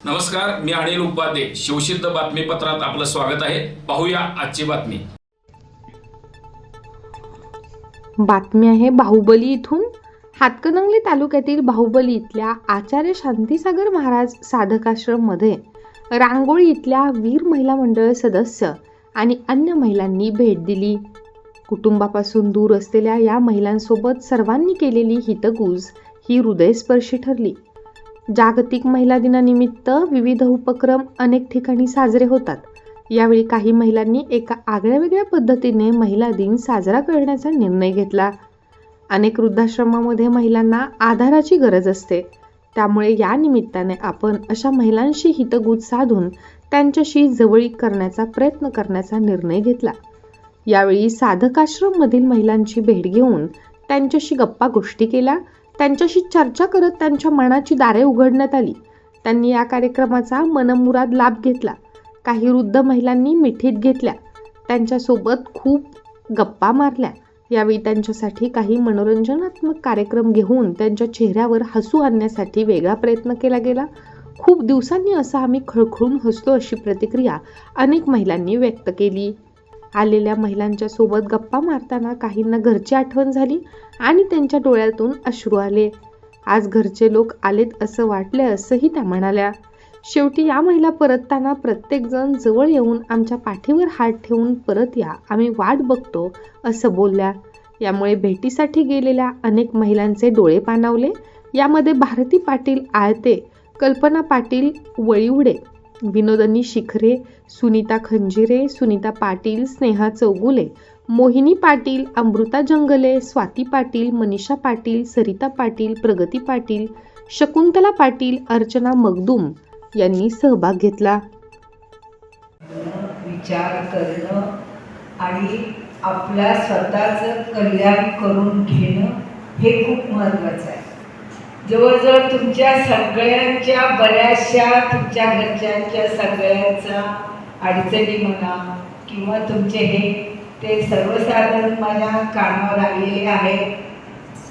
नमस्कार मी अनिल उपाध्ये. शिवसिद्ध बातमीपत्रात आपलं स्वागत आहे. पाहूया आजची बातमी. बातमी आहे बाहुबली इथून. हातकणंगले तालुक्यातील बाहुबली इथल्या आचार्य शांतीसागर महाराज साधकाश्रममध्ये रांगोळी इथल्या वीर महिला मंडळ सदस्य आणि अन्य महिलांनी भेट दिली. कुटुंबापासून दूर असलेल्या या महिलांसोबत सर्वांनी केलेली हितगुज ही हृदयस्पर्शी ठरली. जागतिक महिला दिनानिमित्त विविध उपक्रम अनेक ठिकाणी साजरे होतात. यावेळी काही महिलांनी एका आगळ्यावेगळ्या पद्धतीने महिला दिन साजरा करण्याचा निर्णय घेतला. अनेक वृद्धाश्रमामध्ये महिलांना आधाराची गरज असते. त्यामुळे या निमित्ताने आपण अशा महिलांशी हितगुज साधून त्यांच्याशी जवळीक करण्याचा प्रयत्न करण्याचा निर्णय घेतला. यावेळी साधकाश्रममधील महिलांची भेट घेऊन त्यांच्याशी गप्पा गोष्टी केल्या. त्यांच्याशी चर्चा करत त्यांच्या मनाची दारे उघडण्यात आली. त्यांनी या कार्यक्रमाचा मनमुराद लाभ घेतला. काही वृद्ध महिलांनी मिठीत घेतल्या. त्यांच्यासोबत खूप गप्पा मारल्या. यावेळी त्यांच्यासाठी काही मनोरंजनात्मक कार्यक्रम घेऊन त्यांच्या चेहऱ्यावर हसू आणण्यासाठी वेगळा प्रयत्न केला गेला. खूप दिवसांनी असं आम्ही खळखळून हसतो अशी प्रतिक्रिया अनेक महिलांनी व्यक्त केली. आलेल्या महिलांच्या सोबत गप्पा मारताना काहींना घरची आठवण झाली आणि त्यांच्या डोळ्यातून अश्रू आले. आज घरचे लोक आलेत असं वाटले असंही त्या म्हणाल्या. शेवटी या महिला परतताना प्रत्येकजण जवळ येऊन आमच्या पाठीवर हात ठेवून परत या आम्ही वाट बघतो असं बोलल्या. यामुळे भेटीसाठी गेलेल्या अनेक महिलांचे डोळे पाणावले. यामध्ये भारती पाटील आळते कल्पना पाटील वळीवडे विनोदनी शिखरे सुनीता खंजिरे सुनीता पाटील स्नेहा चौगुले मोहिनी पाटील अमृता जंगले स्वाती पाटील मनीषा पाटील सरिता पाटील प्रगती पाटील शकुंतला पाटील अर्चना मगदूम यांनी सहभाग घेतला. विचार करणं आणि आपल्या स्वतःचं कल्याण करून घेणं हे खूप महत्त्वाचं आहे. जवळजवळ तुमच्या सगळ्यांच्या बऱ्याचशा तुमच्या घरच्यांच्या सगळ्यांचा अडचणी म्हणा किंवा तुमचे हे ते सर्वसाधारण माझ्या कानावर आलेले आहेत.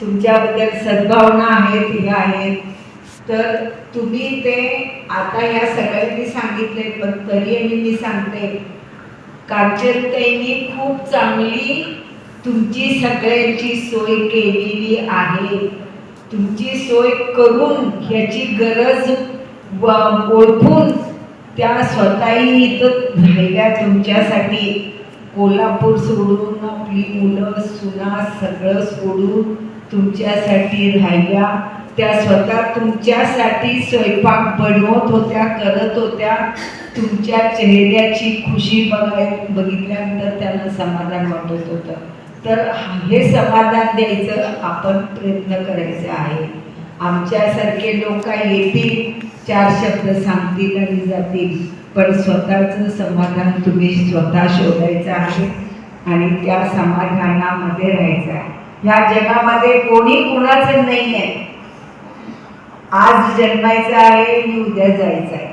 तुमच्याबद्दल सद्भावना आहेत ह्या आहेत. तर तुम्ही ते आता ह्या सगळ्यांनी सांगितले पण तरी मी सांगते कांचनताईंनी खूप चांगली तुमची सगळ्यांची सोय केलेली आहे. तुमची सोय करून ह्याची गरज ओळखून त्या स्वतःही इथं राहिल्या तुमच्यासाठी. कोल्हापूर सोडून आपली मुलं सुना सगळं सोडून तुमच्यासाठी राहिल्या. त्या स्वतः तुमच्यासाठी स्वयंपाक बनवत होत्या करत होत्या. तुमच्या चेहऱ्याची खुशी बघाय बघितल्यानंतर त्यांना समाधान वाटत होतं. तर हे समाधान द्यायचं आपण प्रयत्न करायचा आहे. आमच्यासारखे लोक येतील चार शब्द सांगतील आणि जातील. पण स्वतःचं समाधान तुम्ही स्वतः शोधायचं आहे आणि त्या समाधानामध्ये राहायचं आहे. ह्या जगामध्ये कोणी कुणाचं नाही आहे आज जन्मायचं आहे आणि उद्या जायचं आहे.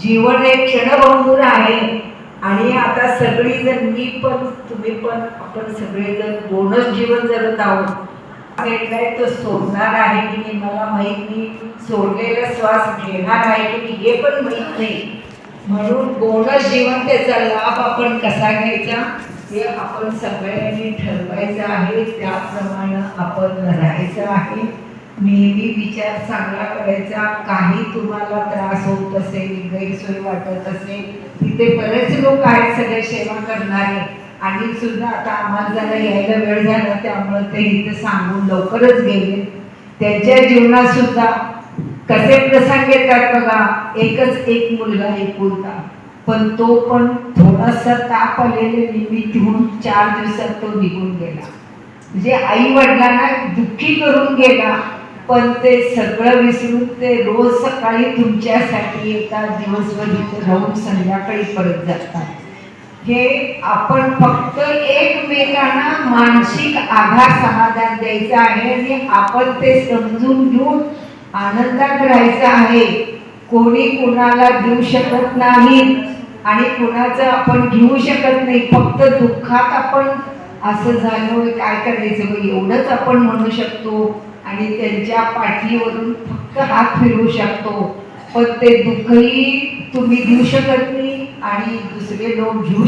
जीवन एक क्षणभंगूर आहे. आणि आता सगळीजण मी पण तुम्ही पण आपण सगळेजण दोनच जीवन जगत आहोत भेटलाय तो सोडणार आहे की नाही मला माहीत नाही. सोडलेला श्वास घेणार आहे की नाही हे पण माहीत नाही. म्हणून बोनस जीवन त्याचा लाभ आपण कसा घ्यायचा हे आपण सगळ्यांनी ठरवायचं आहे. त्याप्रमाणे आपण राहायचं आहे. नेहमी विचार चांगला करायचा काही तुम्हाला त्रास होत असेल गैरसोय वाटत असेल तिथे बरेच लोक आहेत सगळे सेवा करणारे. आणि सुद्धा आता आम्हाला जरा यायला वेळ झाला त्यामुळे ते इथे सांगून लवकरच गेले. त्यांच्या जीवनात सुद्धा कसे प्रसंग येतात बघा एकच एक मुलगा एक पण तो पण थोडासा ताप आलेले निमित्त होऊन चार दिवसात तो निघून गेला. म्हणजे आई वडिलांना दुःखी करून गेला. पण ते सगळं विसरून ते रोज सकाळी तुमच्यासाठी येतात दिवसभर इथे राहून संध्याकाळी परत जातात. हे आपण फक्त एकमेकांना मानसिक आधार समाधान द्यायचं आहे आणि आपण ते समजून घेऊन आनंदात राहायचं आहे. कोणी कोणाला देऊ शकत नाही आणि कोणाचं आपण घेऊ शकत नाही. फक्त दुःखात आपण असं झालं काय करायचं? एवढंच आपण म्हणू शकतो. आणि त्यांच्या पाठीवरून फक्त हात फिरवू शकतो. पण ते दुःखही तुम्ही देऊ शकत नाही आणि दुसरे लोक घेऊ